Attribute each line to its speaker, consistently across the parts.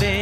Speaker 1: day.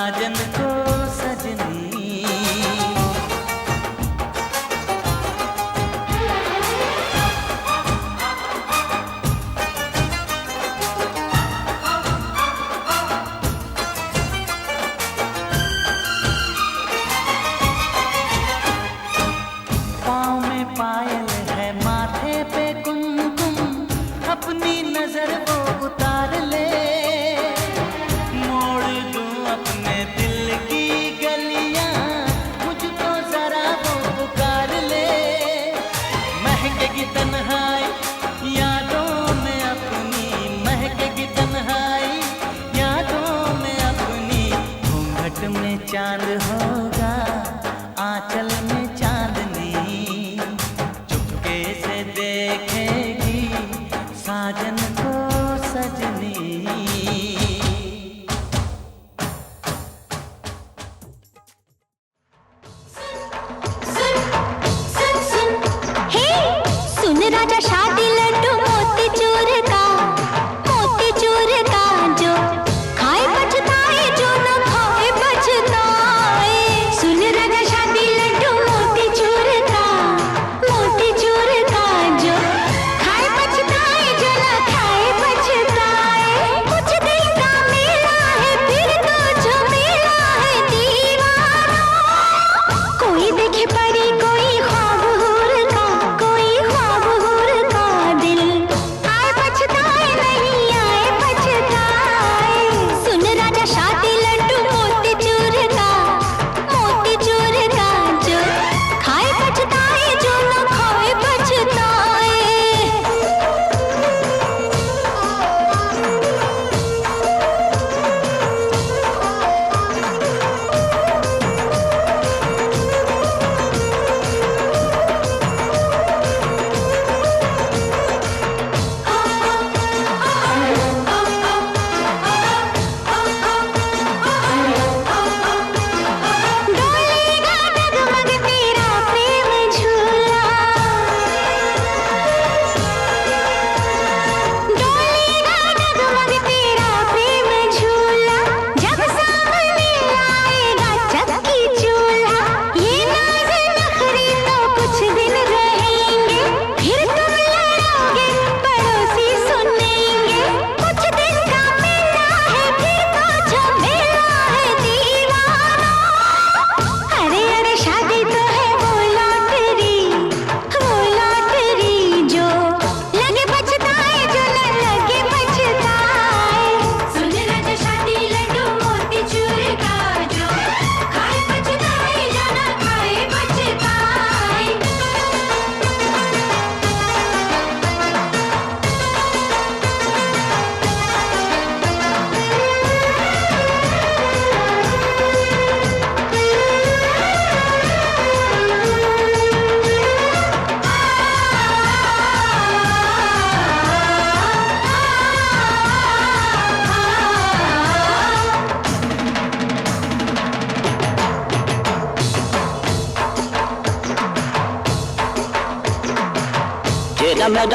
Speaker 2: Rajan കോ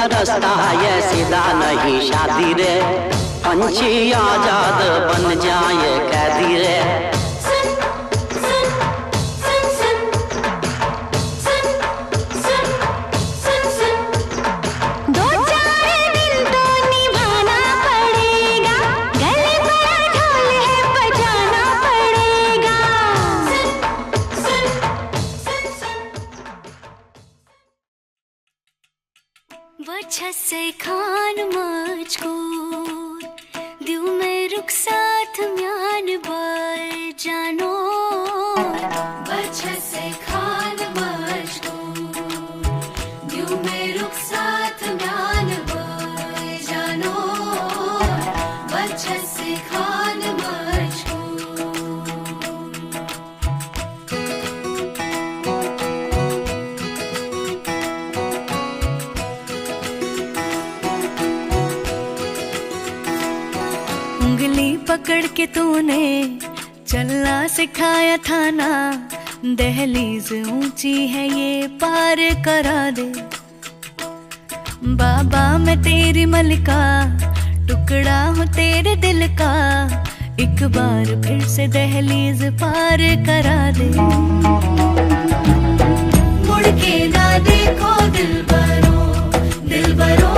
Speaker 2: रास्ता ये सीधा नहीं शादी रे। पंछी आज़ाद बन जाए कैदी रे।
Speaker 3: उंगली पकड़ के तूने चलना सिखाया था ना। दहलीज ऊँची है ये पार करा दे। बाबा मैं तेरी मलिका, टुकड़ा हूँ तेरे दिल का। एक बार फिर से दहलीज पार करा दे। मुड़ के ना देखो दिल भरो दिल
Speaker 1: भरो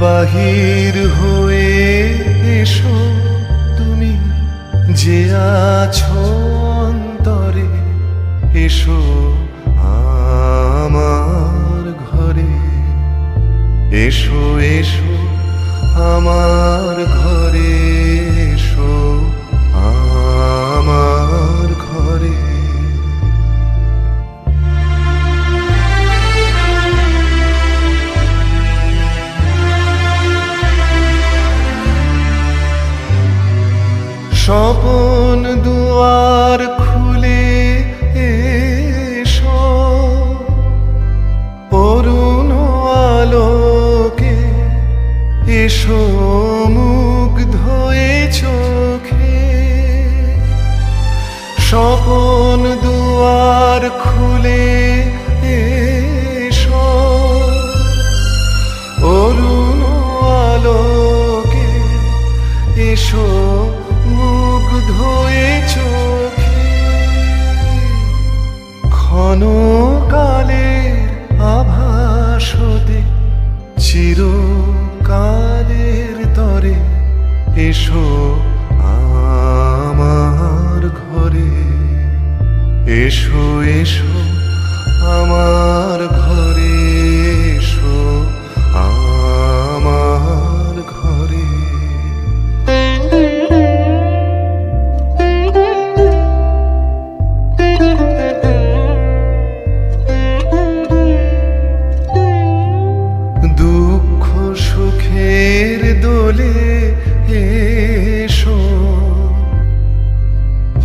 Speaker 4: বাহির হয়ে এসো তুমি যে আছো অন্তরে এসো আমার ঘরে। এসো এসো আমার ঘরে। স্বপন দুয়ার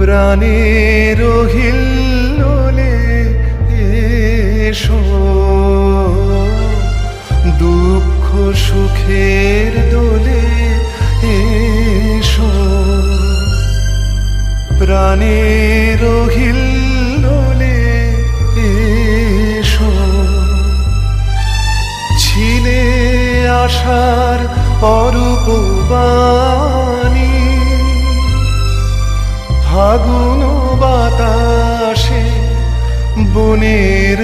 Speaker 4: প্রাণের হিল্লোলে এসো। দুঃখ সুখের দোলে এসো। প্রাণের হিল্লোলে এসো। ছিলে আশার অরূপ বাণী ফাগুন বাতাসে বনের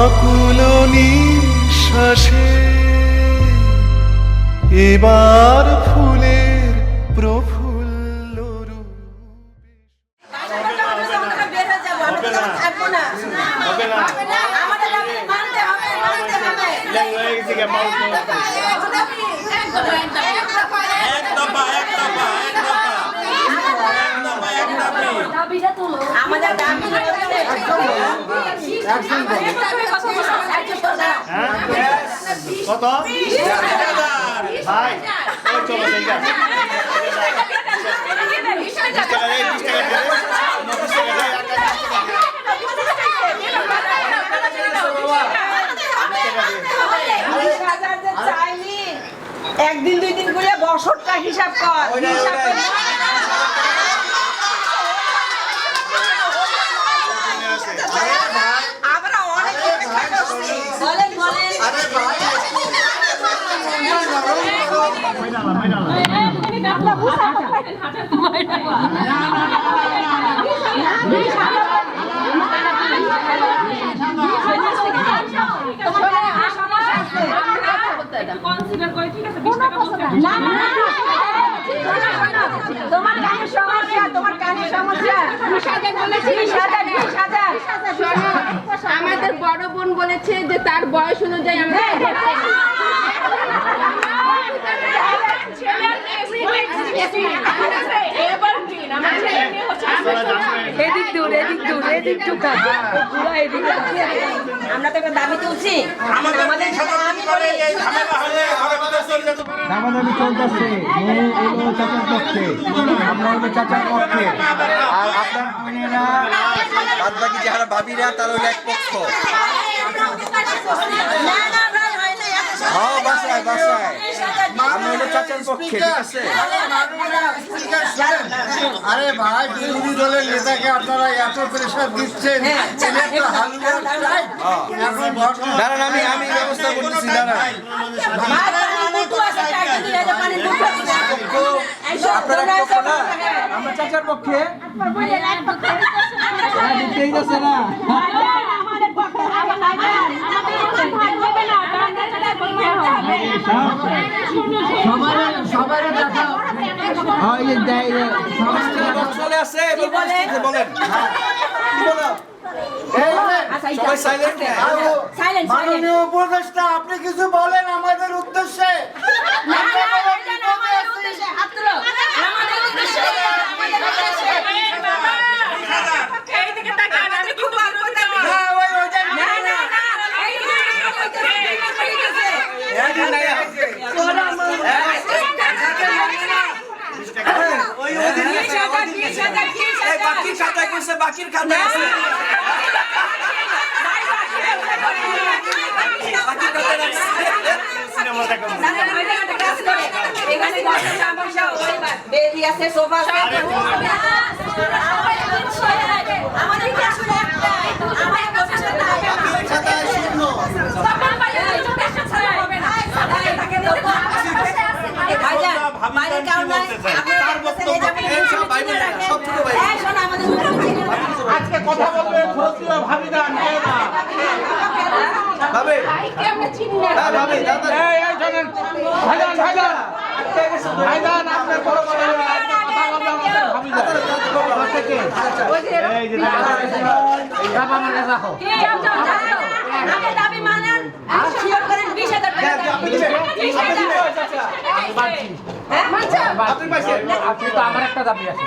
Speaker 4: আকুল নিঃশ্বাসে। এবার ফুলের প্রফুল্ল রূপ।
Speaker 5: আমাদের দাবি
Speaker 6: কত ভাই ওই চলো ঠিক আছে বিশ টাকা দেয়, বিশ টাকা দেয়। বিশ টাকা দেয়, এক টাকা, টাকা দেয়।
Speaker 5: একদিন দুই দিন করে বছরটা হিসাব কর। হিসাব কর। আমরা অনেক অপেক্ষা করছি। বলেন বলেন তোমার কানের সমস্যা তোমার কানের সমস্যা বিশ হাজার বলেছি বিশ হাজার বিশ হাজার
Speaker 7: আমাদের বড় বোন বলেছে যে তার বয়স অনুযায়ী আমরা
Speaker 5: এদিক দূর এদিক দূর এদিক দূর পুরো এদিক আমরা তো দাবি তুলছি। আমাদের দাবি
Speaker 6: চলতেছে। মেয়ে এলো চাচার পক্ষে। আমরা হলো চাচার পক্ষে। আর আপনার বোনেরা বাদ বাকি যারা ভাবিরা তার হলো এক পক্ষ।
Speaker 5: না না ভাই হয়
Speaker 6: হ্যাঁ বাসায় বাসায়। হলো চাচার পক্ষে ঠিক আছে?
Speaker 4: আরে ভাই বিরোধী দলের নেতাকে আপনারা এত প্রেশার দিচ্ছেন
Speaker 6: দাঁড়ান আমি আমি ব্যবস্থা করতেছি দাঁড়ান। আমরা চাচার পক্ষে দিতেই যাচ্ছে না। চলে পরিস্থিতি বলেন
Speaker 8: আপনি কিছু বলেন আমাদের উদ্দেশ্যে। আমরা বড় বিপদে আছি। হ্যাঁ, ওই ওইটা
Speaker 6: ওই ওদিকে এই বাকির খাতায় কইছে বাকির খাতায় আছে
Speaker 1: আমাদের কি আসলে একটাই আমাদের প্রফেশন
Speaker 6: খাতায় শূন্য
Speaker 5: ভাইজান বাইরে কাউ নাই আপনার বক্তব্য
Speaker 6: এই সব ভাই বোনেরা, সব ছোট ভাই
Speaker 5: এই শোনো আমাদের
Speaker 8: আজকে কথা বলবে সত্যিও ভাবি। দান কেউ না
Speaker 6: ভাবে হ্যাঁ
Speaker 8: ভাইজান আপনার বড় বড় যে বাবা মানে রাখো
Speaker 1: আগে দাবি মানেন শিওর করেন 20000 টাকা
Speaker 6: আপনি দিবেন আপনি দিবেন চাচা আপনি পাইছেন
Speaker 8: আপনি তো আমার একটা দাবি আছে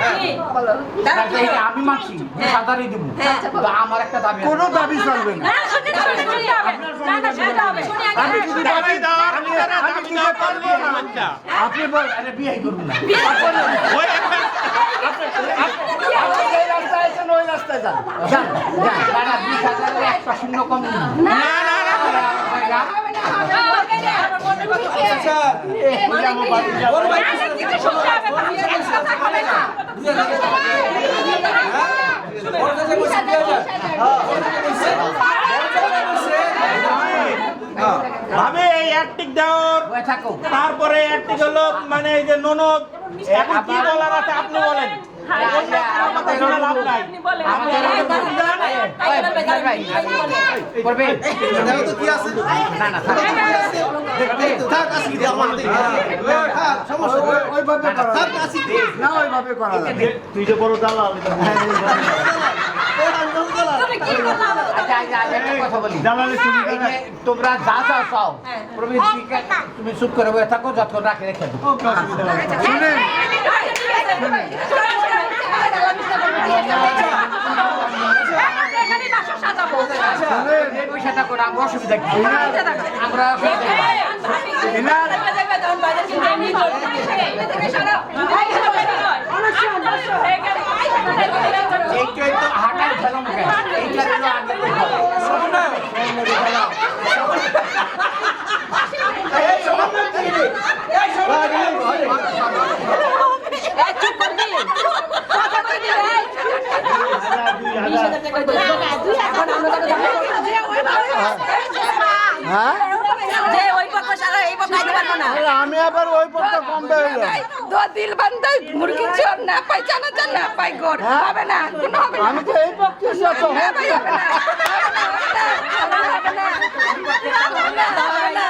Speaker 8: আমি মানছি সাদারই দিব আমার একটা দাবি কোনো দাবি চলবে না আপনি বিয়ে করবেন না না না না
Speaker 6: ওর ভাই ওর কাছে কইছে 2000 ওর কাছে কইছে
Speaker 9: ভাবে এই একটিক দেওয়ার তারপরে একটিক হলো মানে এই যে ননদ। এখন কি বলার আছে আপনি বলেন। অন্য কথা শুনে লাভ নাই।
Speaker 8: করবে
Speaker 6: দেখো তো কি আছে
Speaker 8: না না থাক।
Speaker 6: থাক আসি দি আমার হাতে থাক সমস্যা
Speaker 8: ওইভাবে করা
Speaker 6: থাক আসি দি
Speaker 8: না ওইভাবে করা
Speaker 9: তুই যে বড় দালাল
Speaker 8: আচ্ছা, আচ্ছা, তোমরা যা যা চাও তুমি চুপ করে বসে থাকো যত রাখে রেখে দেবো শুনেন পয়সাটা করে আমরা অসুবিধা কি আমরা এইটাই তো হাঁটার খেলা মুখে এইটা হলো আগে
Speaker 5: যে ওই পক্ষ সারা এই পক্ষ আইতে পারব না
Speaker 8: আমি আবার ওই পক্ষে কম বেরোলো
Speaker 5: দো দিল বান্ধা মুরগি চোর না পাই জানা জান না পাই গোর। হবে না কোনো হবে না।
Speaker 8: আমি তো এই পক্ষে তো
Speaker 5: হবে না, হবে না, হবে।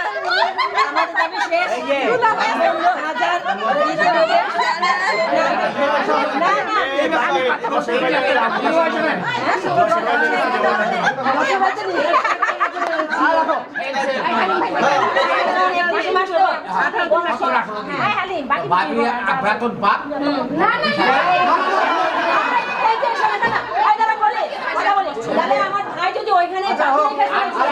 Speaker 5: হাজার আমার ভাই যদি ওইখানে আমি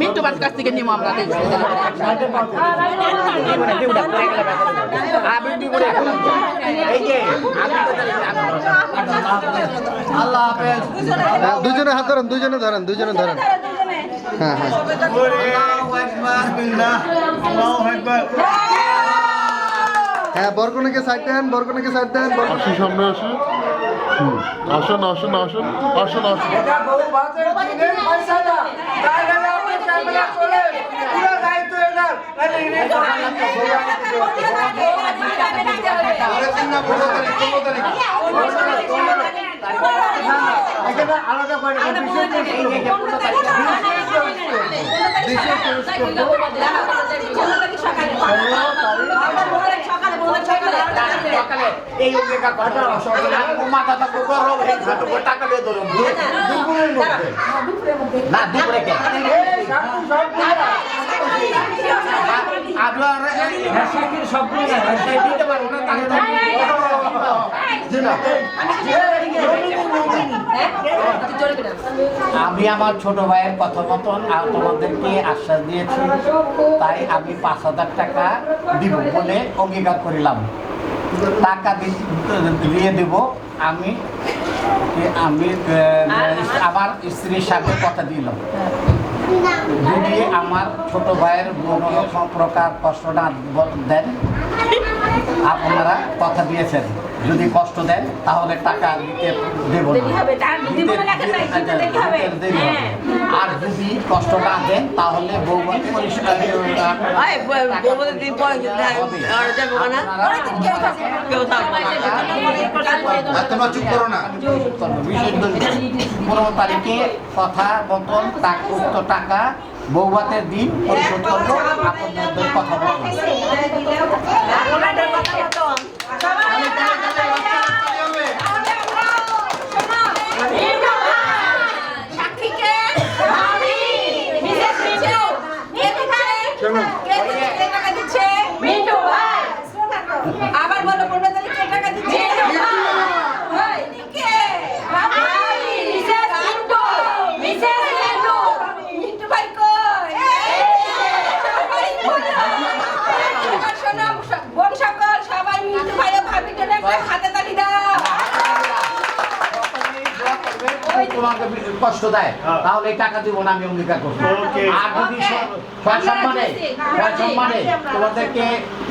Speaker 5: মিন্টু বাস কাছ থেকে নিবো আমরা
Speaker 10: দুজনে হাত ধরেন, দুজনে ধরেন দুজনে ধরেন। হ্যাঁ হ্যাঁ। হ্যাঁ বরকনেকে সাইড দেন বরকনেকে সাইড দেন
Speaker 6: আসুন সামনে আসুন। আসুন আসুন আসুন আসুন আসুন।
Speaker 7: এটা বহু ভাতের দিনের পয়সাটা তাই গেলে আমরা ক্যামেরা করে পুরো
Speaker 8: এই কথা গরম হয়ে যাবে টাকা দিয়ে ধরুন
Speaker 7: দুপুরের মধ্যে
Speaker 8: না দুপুরে কে আপনার সবগুলো দিতে পারব না আমি আমার ছোট ভাইয়ের কথা মতন আর তোমাদেরকে আশ্বাস দিয়েছি, তাই আমি পাঁচ হাজার টাকা দিব বলে অঙ্গীকার করিলাম। টাকা দিয়ে দেব। আমি আমি আমার স্ত্রীর সাথে কথা দিলাম যদি আমার ছোট ভাইয়ের কোনো রকম প্রকার কষ্ট না দেন, আপনারা কথা দিয়েছেন। যদি কষ্ট দেন তাহলে টাকা দিতে দেব।
Speaker 11: হ্যাঁ।
Speaker 8: আর যদি কষ্ট না দেন তাহলে বৌমা
Speaker 10: তোমরা চুপ করো না।
Speaker 8: পনেরো তারিখে কথা মতন উক্ত টাকা বৌভাতের দিন পরিশোধ করব আপনাদের কথা মতন কষ্ট দেয় তাহলে এই টাকা দিব না আমি অঙ্গীকার করব আর যদি সম্মানে সম্মানে তোমাদেরকে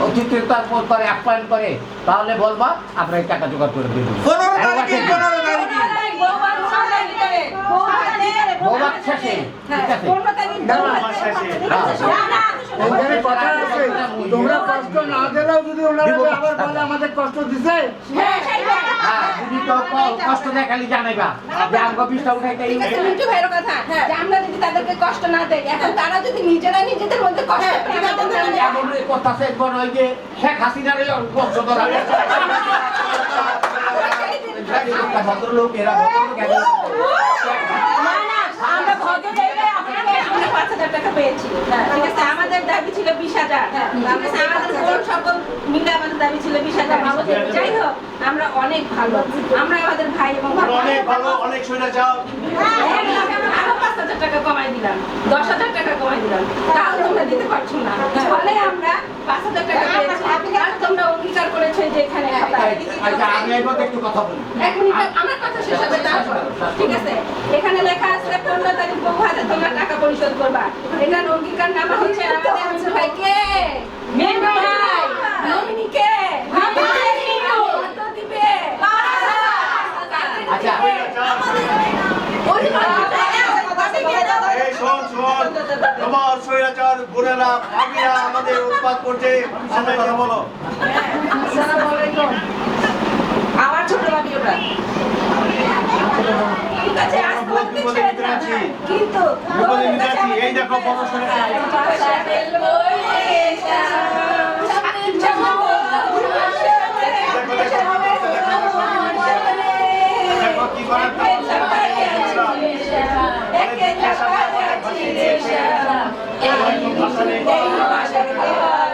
Speaker 8: অতিথিতার করে আপ্যায়ন করে তাহলে বলবা আমরা এই টাকা জোগাড় করে দেবো বৌভাত শেষে ঠিক আছে
Speaker 7: এখানে কথা আছে তোমরা কষ্ট না দিলেও যদি ওনারা আবার বলে আমাদের কষ্ট দিছে
Speaker 8: হ্যাঁ, তো কষ্ট দেয় খালি জানাইবা যে আমাকে বিষটা উঠাইতে
Speaker 5: ঠিক আছে মিন্টু ভাইয়ের কথা যে আমরা যদি তাদেরকে কষ্ট না দেই এখন তারা যদি নিজেরা নিজেদের মধ্যে কষ্ট
Speaker 8: এমন কথা সে বড় ওই যে শেখ হাসিনার কষ্ট বংশধর ভদ্রলোক এরা ভদ্রলোক এরা
Speaker 5: আমরা ভদ্র জায়গায় আপনাকে আমরা পাঁচ হাজার টাকা পেয়েছি ঠিক আছে আমাদের দাবি ছিল বিশ হাজার। ঠিক আছে আমাদের কোন সকল মিলে আমাদের দাবি ছিল বিশ হাজার। যাই হোক আমরা অনেক ভালো। আমরা আমাদের ভাই এবং
Speaker 8: অনেক ভালো অনেক শুনে যাও
Speaker 5: পাঁচ হাজার টাকা কমাই দিলাম দশ হাজার টাকা কমাই দিলাম। তাও তোমরা দিতে পারছ না। ফলে আমরা পাঁচ হাজার টাকা আর তোমরা অঙ্গীকার করেছ যে এখানে
Speaker 8: আমি এর মধ্যে একটু কথা বলি।
Speaker 5: এক মিনিট আমার কথা শেষ হবে ঠিক আছে? এখানে লেখা আছে পনেরো তারিখ বউ হাতে তোমরা টাকা পরিশোধ করবা। এটার অঙ্গীকার নামা হচ্ছে আমাদের মিন্টু ভাই কে? মিন্টু ভাই। নমিনি কে?
Speaker 8: আচ্ছা
Speaker 6: এই শোন শোন। তোমার স্বৈরাচার বোনেরা ভাবিরা আমাদের উৎপাদ করছে। সামনে কথা বলো।
Speaker 5: আমার ছোট ভাবি ওটা। কিন্তু
Speaker 6: এই দেখো বড় কি করার
Speaker 5: ভাষা